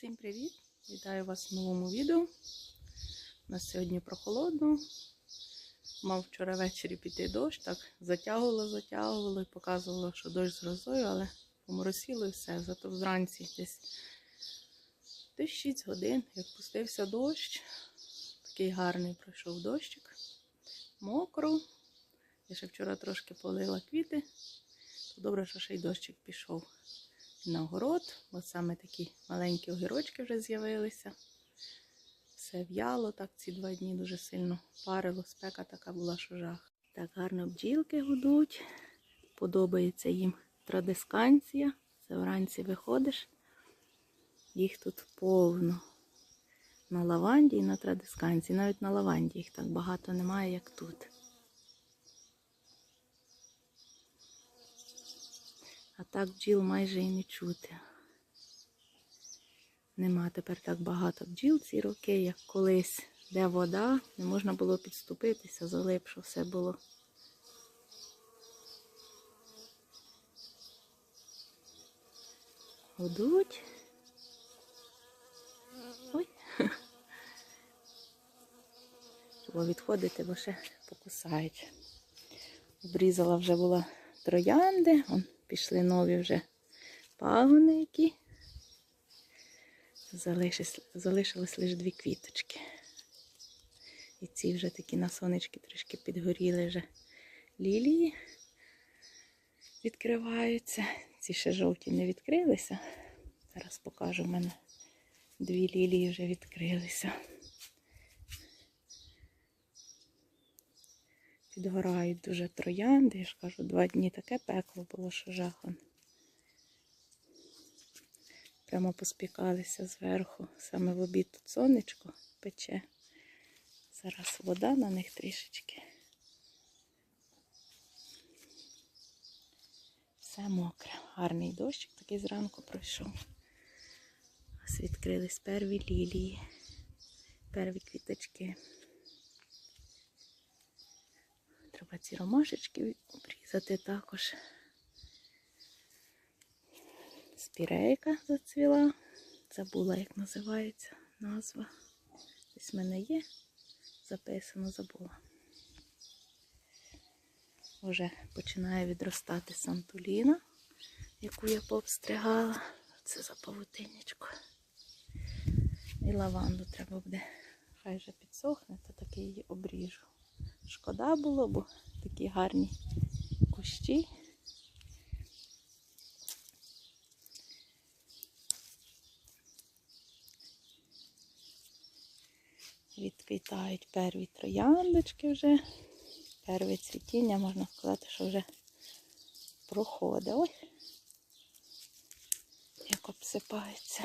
Всім привіт! Вітаю вас в новому відео. У нас сьогодні прохолодно. Мав вчора ввечері піти дощ, так затягувало, затягувало і показувало, що дощ з грозою, але поморосіло і все. Зато вранці десь десь 6 годин, як пустився дощ. Такий гарний пройшов дощик. Мокро. Я ще вчора трошки полила квіти. То добре, що ще й дощик пішов на город, бо саме такі маленькі огірочки вже з'явилися. Все в'яло так ці два дні дуже сильно парило, спека така була, що жах. Так гарно бджілки гудуть. Подобається їм традисканція. Це вранці виходиш. Їх тут повно. На лаванді і на традисканції. Навіть на лаванді їх так багато немає, як тут. А так бджіл майже і не чути. Нема тепер так багато бджіл ці роки, як колись, де вода, не можна було підступитися, залипше все було. Гудуть. Ой. Треба відходити, бо ще покусають. Обрізала вже була троянди. Пішли нові вже пагони які. Залишились, залишились лише дві квіточки. І ці вже такі на сонечки трішки підгоріли вже лілії. Відкриваються. Ці ще жовті не відкрилися. Зараз покажу, в мене дві лілії вже відкрилися. Підгорають дуже троянди. Я ж кажу, два дні таке пекло було, що жахом. Прямо поспікалися зверху. Саме в обід тут сонечко пече. Зараз вода на них трішечки. Все мокре. Гарний дощик такий зранку пройшов. Ось відкрились перві лілії, перві квіточки. Треба ці ромашечки обрізати також. Спірейка зацвіла. Забула, як називається назва. Десь в мене є. Записано, забула. Вже починає відростати сантуліна, яку я пообстригала. Це за павутинечку. І лаванду треба буде. Хай вже підсохне, то таки її обріжу. Шкода було, бо такі гарні кущі. Відквітають перві трояндочки вже. Перве цвітіння, можна сказати, що вже проходить. Ой, як обсипається.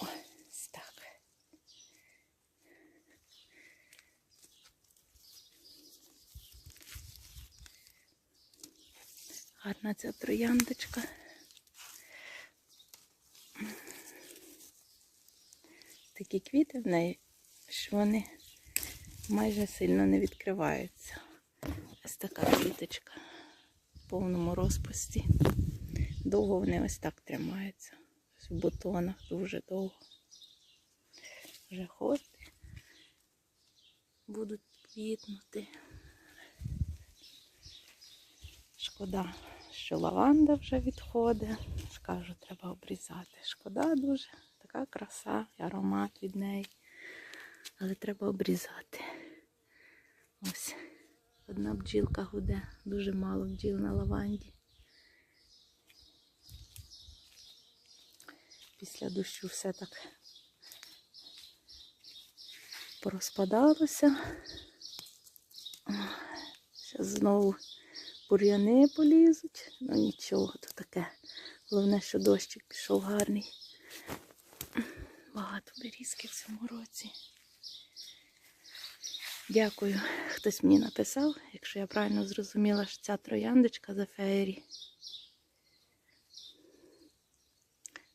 Ой, ось так. Гарна ця трояндочка. Такі квіти в неї, що вони майже сильно не відкриваються. Ось така квіточка в повному розпусті. Довго вони ось так тримаються. В бутонах дуже довго. Вже хости будуть квітнути. Шкода, що лаванда вже відходить. Скажу, треба обрізати. Шкода дуже. Така краса аромат від неї. Але треба обрізати. Ось одна бджілка гуде, дуже мало бджіл на лаванді. Після дощу все так порозпадалося. Зараз знову бур'яни полізуть. Ну нічого, то таке. Головне, що дощик пішов гарний. Багато берізки в цьому році. Дякую, хтось мені написав, якщо я правильно зрозуміла, що ця трояндочка за феєрі.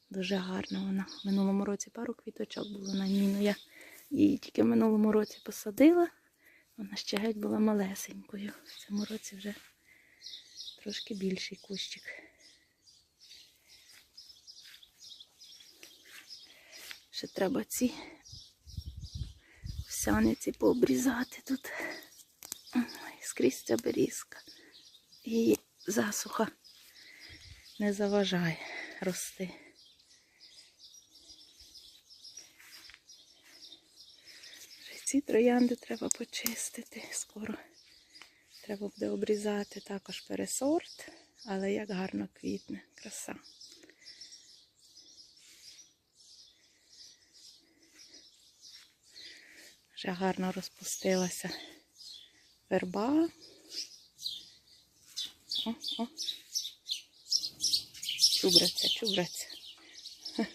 Дуже гарна вона. В минулому році пару квіточок було на ній. Ну я її тільки в минулому році посадила. Вона ще геть була малесенькою. В цьому році вже Трошки більший кущик. Ще треба ці овсяниці пообрізати тут. Скрізь ця берізка. І засуха не заважає рости. Ці троянди треба почистити скоро. Треба буде обрізати також пересорт, але як гарно квітне, краса. Вже гарно розпустилася верба. О, о. Чубраться, чубраться.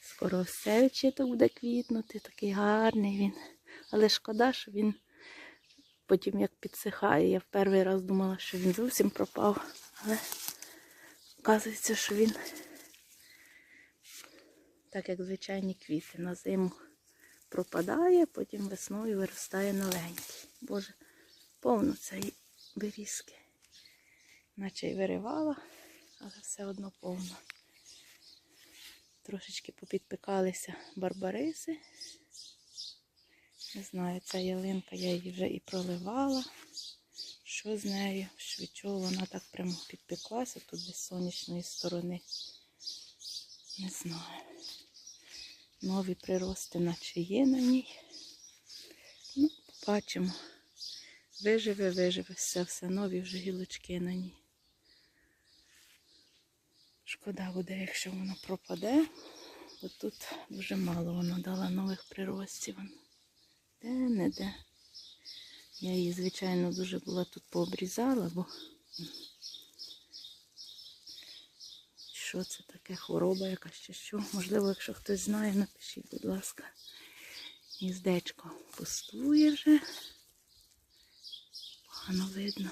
Скоро все то буде квітнути, такий гарний він. Але шкода, що він потім як підсихає. Я в перший раз думала, що він зовсім пропав. Але оказується, що він так як звичайні квіти на зиму пропадає, потім весною виростає новенький. Боже, повно цієї берізки. Наче й виривала, але все одно повно. Трошечки попідпикалися барбариси. Не знаю, ця ялинка, я її вже і проливала. Що з нею? Що чого вона так прямо підпеклася тут з сонячної сторони. Не знаю. Нові прирости, наче є на ній. Ну, побачимо. Виживе, виживе все, все нові вже гілочки на ній. Шкода буде, якщо воно пропаде, бо тут дуже мало воно дало нових приростів. Де не де. Я її, звичайно, дуже була тут пообрізала, бо що це таке хвороба якась чи що. Можливо, якщо хтось знає, напишіть, будь ласка. Гніздечко пустує вже. Погано видно.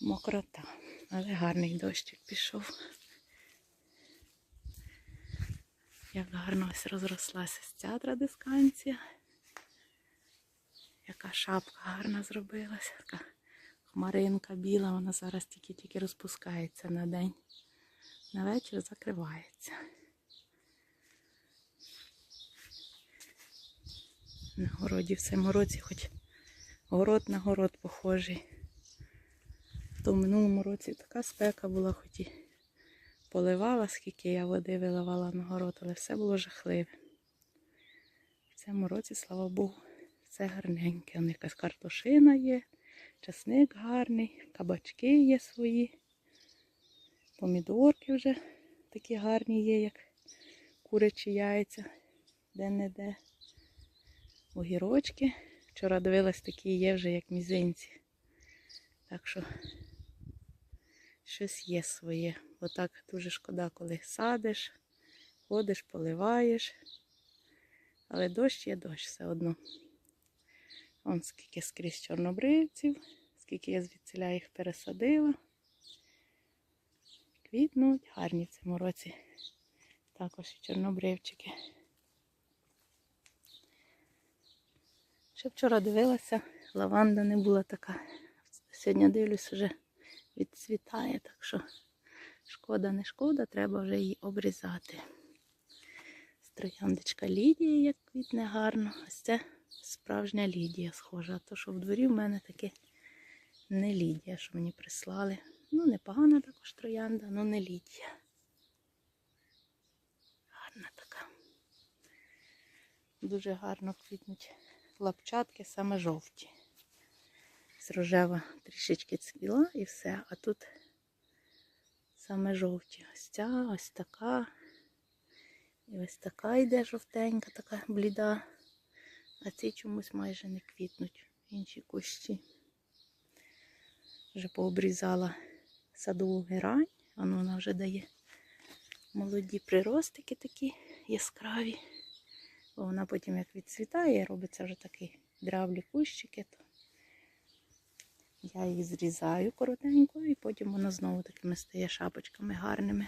Мокрота. Але гарний дощик пішов. Як гарно ось розрослася ця традисканція. Яка шапка гарна зробилася. Така хмаринка біла, вона зараз тільки-тільки розпускається на день. На вечір закривається. На городі в цьому році хоч город на город похожий. То в минулому році така спека була, хоч і поливала, скільки я води виливала на город, але все було жахливе. В цьому році, слава Богу, все гарненьке. Вон якась картошина є, часник гарний, кабачки є свої. Помідорки вже такі гарні є, як курячі яйця, де-не-де. Огірочки. Вчора дивилась, такі є вже, як мізинці. Так що щось є своє. Бо так дуже шкода, коли садиш, ходиш, поливаєш. Але дощ є дощ все одно. Вон скільки скрізь чорнобривців, скільки я звідсіля їх пересадила. Квітнуть, гарні в цьому році. Також і чорнобривчики. Ще вчора дивилася, лаванда не була така. Сьогодні дивлюсь, вже відцвітає, так що шкода, не шкода, треба вже її обрізати. Трояндочка Лідія, як квітне гарно. Ось це справжня Лідія схожа. А то, що в дворі в мене таке не Лідія, що мені прислали. Ну, непогана також троянда, але не Лідія. Гарна така. Дуже гарно квітнуть лапчатки, саме жовті. З рожева трішечки цвіла і все. А тут саме жовті. Ось ця, ось така. І ось така йде жовтенька, така бліда. А ці чомусь майже не квітнуть. Інші кущі. Вже пообрізала садову герань. Воно вона вже дає молоді приростики такі яскраві. Бо вона потім як відцвітає, робиться вже такі дрявлі кущики. Я її зрізаю коротенько і потім вона знову такими стає шапочками гарними.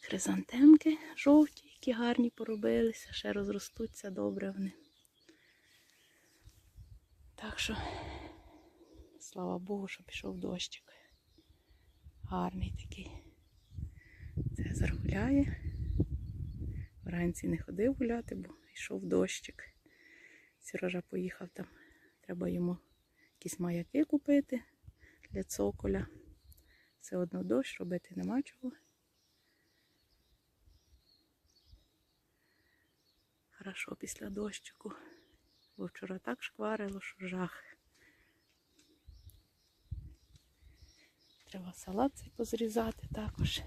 Хризантемки жовті, які гарні поробилися, ще розростуться добре вони. Так що, слава Богу, що пішов дощик. Гарний такий. Цезар гуляє. Вранці не ходив гуляти, бо йшов дощик. Сережа поїхав там. Треба йому якісь маяки купити для цоколя. Все одно дощ робити нема чого. Хорошо після дощику. Бо вчора так шкварило, що жах. Треба салат цей позрізати також.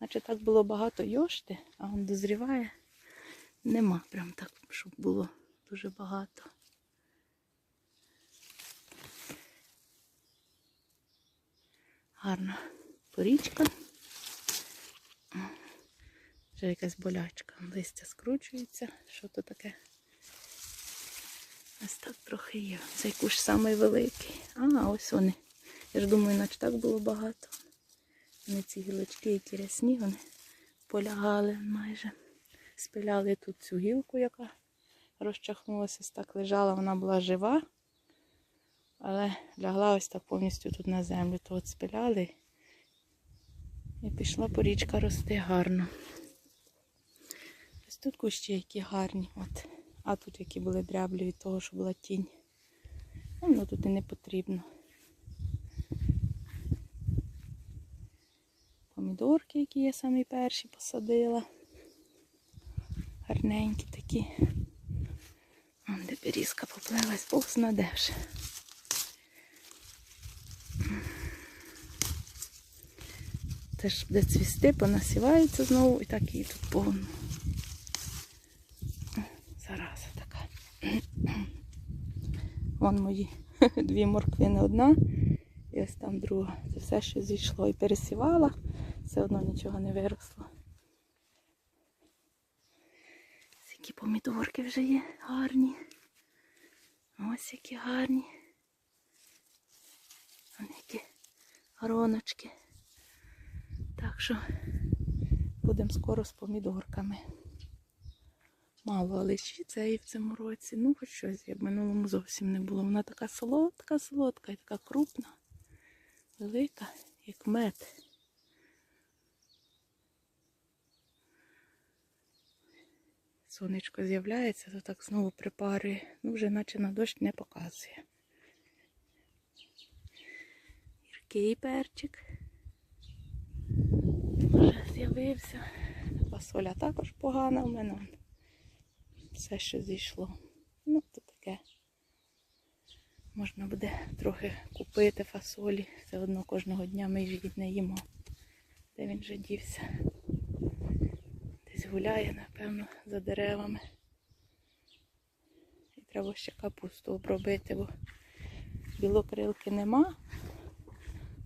Наче так було багато йошти, а він дозріває. Нема прям так, щоб було дуже багато. Гарна порічка. Вже якась болячка. Листя скручується. Що то таке? Ось так трохи є. Цей кущ самий великий. А, ось вони. Я ж думаю, наче так було багато. Вони ці гілочки, які рясні, вони полягали майже. Спиляли тут цю гілку, яка розчахнулася, так лежала, вона була жива, але лягла ось так повністю тут на землю. То от спиляли і пішла порічка рости гарно. Ось тут кущі які гарні. От. А тут які були дряблі від того, що була тінь. Ну, тут і не потрібно. Помідорки, які я самі перші посадила. Гарненькі такі. Вон де берізка поплилась, Бог знаде Теж буде цвісти, понасівається знову і так її тут повно. Зараза така. Вон мої дві морквини одна і ось там друга. Це все, що зійшло і пересівала, все одно нічого не виросло. Які помідорки вже є гарні. Ось які гарні. Ось які гроночки. Так що будемо скоро з помідорками. Мало личиться і в цьому році. Ну, хоч щось, як в минулому зовсім не було. Вона така солодка, солодка і така крупна, велика, як мед. Сонечко з'являється, то так знову припарює. Ну, вже наче на дощ не показує. Гіркий перчик. З'явився. Фасоля також погана в мене. Все, що зійшло. Ну, то таке. Можна буде трохи купити фасолі. Все одно кожного дня ми її не їмо. Де він же дівся? Десь гуляє, напевно, за деревами. І треба ще капусту обробити, бо білокрилки нема,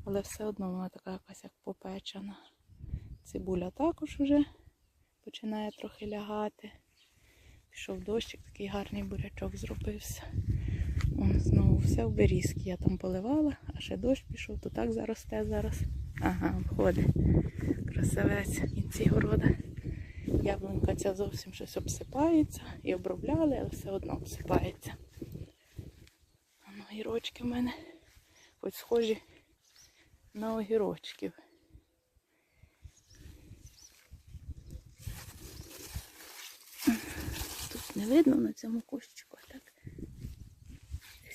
але все одно вона така якась як попечена. Цибуля також вже починає трохи лягати. Пішов дощик, такий гарний бурячок зробився. Вон знову все в берізки. Я там поливала, а ще дощ пішов, то так заросте зараз. Ага, входить. Красавець в кінці города. Яблунька ця зовсім щось обсипається і обробляли, але все одно обсипається. А ну, огірочки в мене хоч схожі на огірочків. Тут не видно на цьому кущику, так.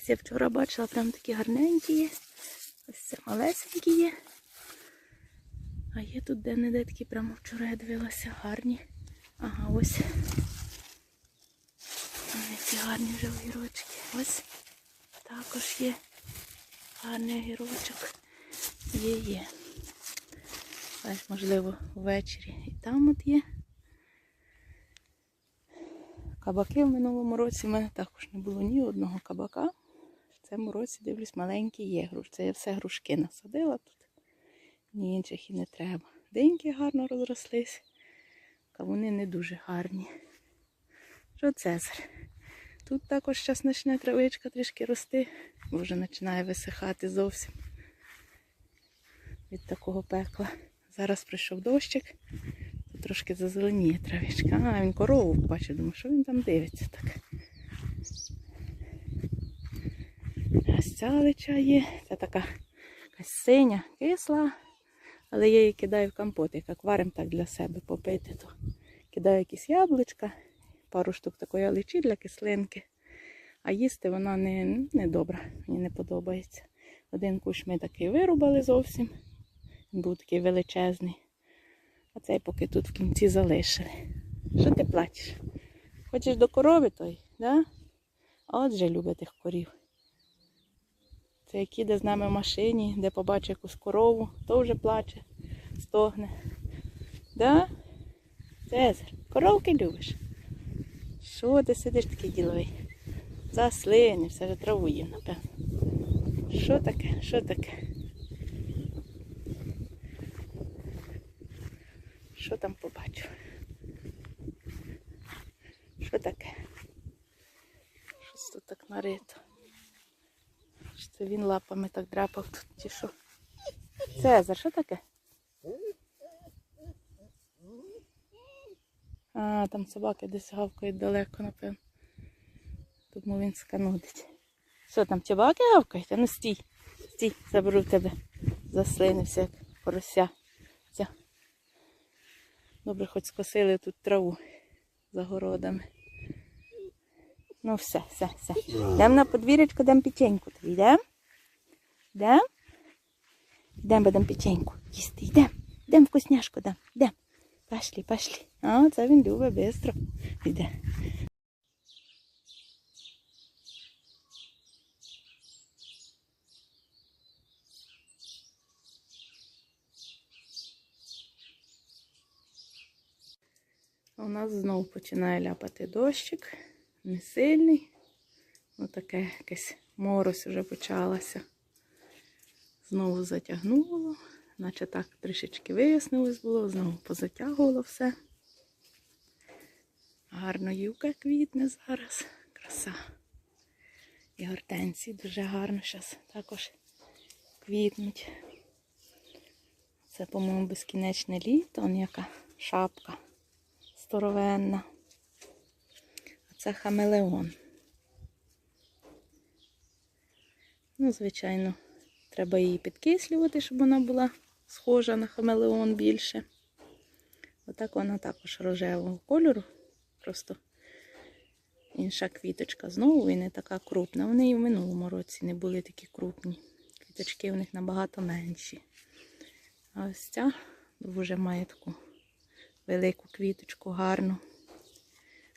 Я вчора бачила, прям такі гарненькі є. Ось це малесенькі є. А є тут де-не-де такі прямо вчора я дивилася, гарні. Ага, ось. Які гарні вже огірочки. Ось також є гарний огірочок. Є, є. Ось, можливо, ввечері і там от є. Кабаки в минулому році в мене також не було ні одного кабака. В цьому році, дивлюсь, маленькі є груш. Це я все грушки насадила тут. Ні інших і не треба. Деньки гарно розрослись. Кавуни не дуже гарні. Що Цезар? Тут також зараз почне травичка трішки рости, бо вже починає висихати зовсім від такого пекла. Зараз прийшов дощик, трошки зазеленіє травичка. А, він корову бачить, думаю, що він там дивиться так. ця лича є. Це така якась синя, кисла. Але я її кидаю в компот, як акваріум так для себе попити. То кидаю якісь яблучка, пару штук такої личі для кислинки. А їсти вона не, не добра, мені не подобається. Один кущ ми такий вирубали зовсім. Він був такий величезний. А поки тут в кінці залишили. Що ти плачеш? Хочеш до корови той, да? От же любить тих корів. Це як їде з нами в машині, де побачить якусь корову, то вже плаче, стогне. Да? Цезар, коровки любиш? Що ти сидиш такий діловий? Заслини, все вже траву їв, напевно. Що таке? Що таке? Що там побачив? Що таке? Щось тут так нарито. Що це він лапами так драпав тут чи що? Цезар, що таке? А, там собаки десь гавкають далеко, напевно. Тому він сканудить. Що там, собаки гавкають? А ну стій. Стій, заберу в тебе. Заслинився, як порося. Добре, хоч скосили тут траву за городами. Ну все, все, все. Йдемо на подвір'ячко, дам печеньку тобі, йдемо? Йдемо? Йдемо, будемо печеньку. Їсти, йдемо. Йдемо вкусняшку дам. Йдемо. Пошли, пошли. А, це він любить швидко. Йде. У нас знову починає ляпати дощик. Не сильний. Ну таке якесь морось вже почалася. Знову затягнуло, наче так трішечки вияснилось було, знову позатягувало все. Гарно юка квітне зараз. Краса. І гортензії дуже гарно зараз також квітнуть. Це, по-моєму, безкінечне літо, он яка шапка здоровенна. А це хамелеон. Ну, звичайно, треба її підкислювати, щоб вона була схожа на хамелеон більше. Отак вона також рожевого кольору. Просто інша квіточка знову і не така крупна. Вони і в минулому році не були такі крупні. Квіточки в них набагато менші. А ось ця вже має таку велику квіточку, гарну.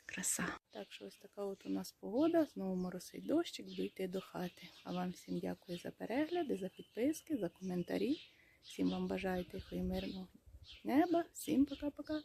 Краса. Так що ось така от у нас погода. Знову моросить дощик, буду йти до хати. А вам всім дякую за перегляди, за підписки, за коментарі. Всім вам бажаю тихо і мирного неба. Всім пока-пока.